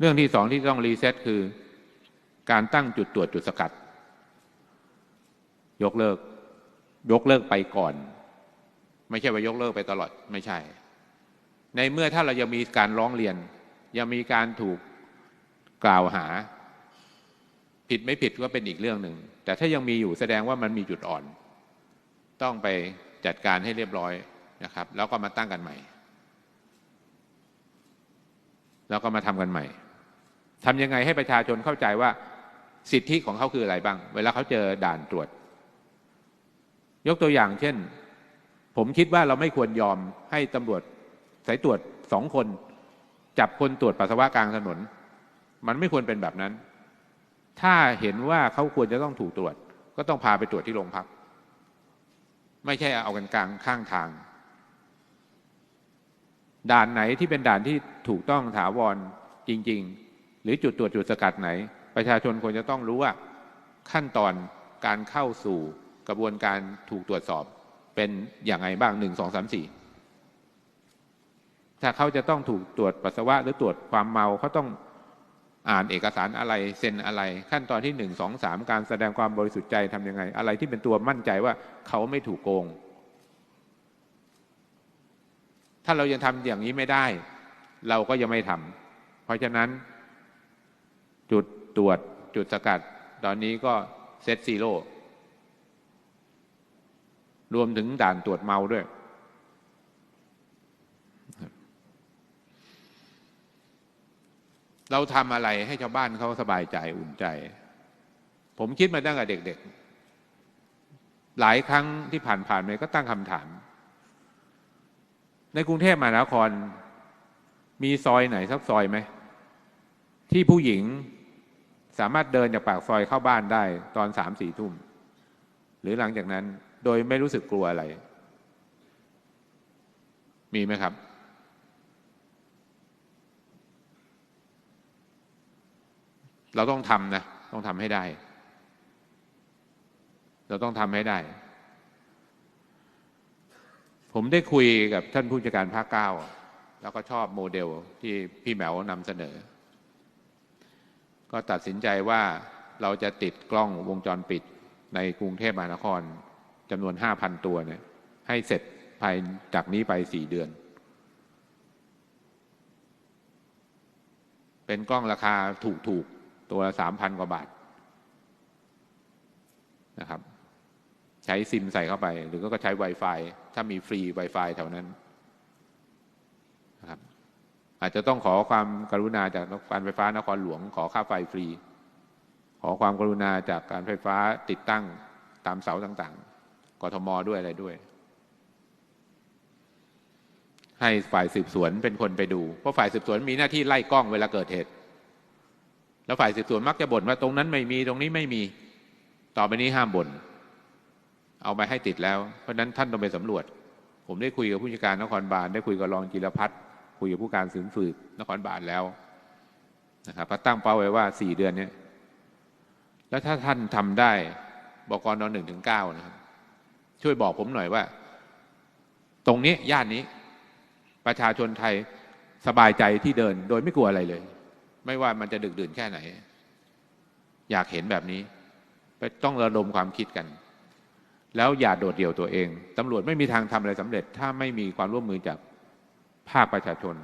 เรื่องที่สองที่ต้องรีเซ็ตคือ การตั้งจุดตรวจจุดสกัด ยกเลิก ยกเลิกไปก่อน ไม่ใช่ว่ายกเลิกไปตลอดไม่ใช่ ในเมื่อถ้าเรายังมีการร้องเรียน ยังมีการถูกกล่าวหา ผิดไม่ผิดก็เป็นอีกเรื่องหนึ่งแต่ถ้ายังมีอยู่แสดงว่ามันมีจุดอ่อน ต้องไปจัดการให้เรียบร้อยนะครับ แล้วก็มาตั้งกันใหม่ แล้วก็มาทำกันใหม่ ทำยังไงให้ประชาชนเข้าใจว่าสิทธิของเขาคืออะไรบ้าง เวลาเขาเจอด่านตรวจ ยกตัวอย่างเช่น ผมคิดว่าเราไม่ควรยอมให้ตำรวจสายตรวจสองคน จับคนตรวจปัสสาวะกลางถนน มันไม่ควรเป็นแบบนั้น ถ้าเห็นว่าเขาควรจะต้องถูกตรวจ ก็ต้องพาไปตรวจที่โรงพัก ไม่ใช่เอากันกลางข้างทาง ด่านไหนที่เป็นด่านที่ถูกต้องถาวรจริง ๆ หรือจุดตรวจจุดสกัดไหน ประชาชนควรจะต้องรู้ว่าขั้นตอนการเข้าสู่กระบวนการถูกตรวจสอบเป็นอย่างไรบ้างหนึ่งสองสามสี่ถ้าเขาจะต้องถูกตรวจปัสสาวะหรือตรวจความเมาเขาต้องอ่านเอกสารอะไรเซ็นอะไร ขั้นตอนที่หนึ่งสองสามการแสดงความบริสุทธิ์ใจทำยังไง อะไรที่เป็นตัวมั่นใจว่าเขาไม่ถูกโกง ถ้าเรายังทำอย่างนี้ไม่ได้ เราก็ยังไม่ทำเพราะฉะนั้น จุดตรวจจุดสกัด ตอนนี้ก็เซตซีโร่รวมถึงด่านตรวจเมาด้วย เราทำอะไรให้ชาวบ้านเขาสบายใจอุ่นใจ ผมคิดมาตั้งแต่เด็ก ๆ หลายครั้งที่ผ่านๆไปก็ตั้งคำถาม ในกรุงเทพมหานครมีซอยไหนสักซอยไหม ที่ผู้หญิง สามารถเดินจากปากซอยเข้าบ้านได้ตอนสามสี่ทุ่ม หรือหลังจากนั้นโดยไม่รู้สึกกลัวอะไร มีไหมครับ เราต้องทำนะ ต้องทำให้ได้ เราต้องทำให้ได้ ผมได้คุยกับท่านผู้จัดการภาคเก้า แล้วก็ชอบโมเดลที่พี่แหมวนำเสนอ ก็ตัดสินใจว่าเราจะติดกล้องวงจรปิดในกรุงเทพมหานครจำนวนห้าพันตัวเนี่ยให้เสร็จภายจากนี้ไปสี่เดือน เป็นกล้องราคาถูกถูกตัวละสามพันกว่าบาทนะครับ ใช้ซิมใส่เข้าไป หรือก็ใช้ Wi-Fi ถ้ามีฟรี Wi-Fi แถวนั้น อาจจะต้องขอความกรุณาจากการไฟฟ้านครหลวง ขอค่าไฟฟรี ขอความกรุณาจากการไฟฟ้าติดตั้งตามเสาต่างๆ กทมด้วยอะไรด้วย ให้ฝ่ายสืบสวนเป็นคนไปดู เพราะฝ่ายสืบสวนมีหน้าที่ไล่กล้องเวลาเกิดเหตุ แล้วฝ่ายสืบสวนมักจะบ่นว่าตรงนั้นไม่มีตรงนี้ไม่มี ต่อไปนี้ห้ามบ่น เอาไปให้ติดแล้ว เพราะนั้นท่านต้องไปสำรวจ ผมได้คุยกับผู้จัดการนครบาลได้คุยกับรองจิรพัฒน์ คุยกับผู้การสืบสืบนครบาลแล้วนะครับก็ตั้งเป้าไว้ว่าสี่เดือนนี้แล้วถ้าท่านทำได้บกนหนึ่งถึงเก้านะครับ ช่วยบอกผมหน่อยว่า ตรงนี้ย่านนี้ ประชาชนไทยสบายใจที่เดินโดยไม่กลัวอะไรเลย ไม่ว่ามันจะดึกดื่นแค่ไหน อยากเห็นแบบนี้ต้องระดมความคิดกัน แล้วอย่าโดดเดี่ยวตัวเองตำรวจไม่มีทางทำอะไรสำเร็จ ถ้าไม่มีความร่วมมือจาก ภาคประชาชน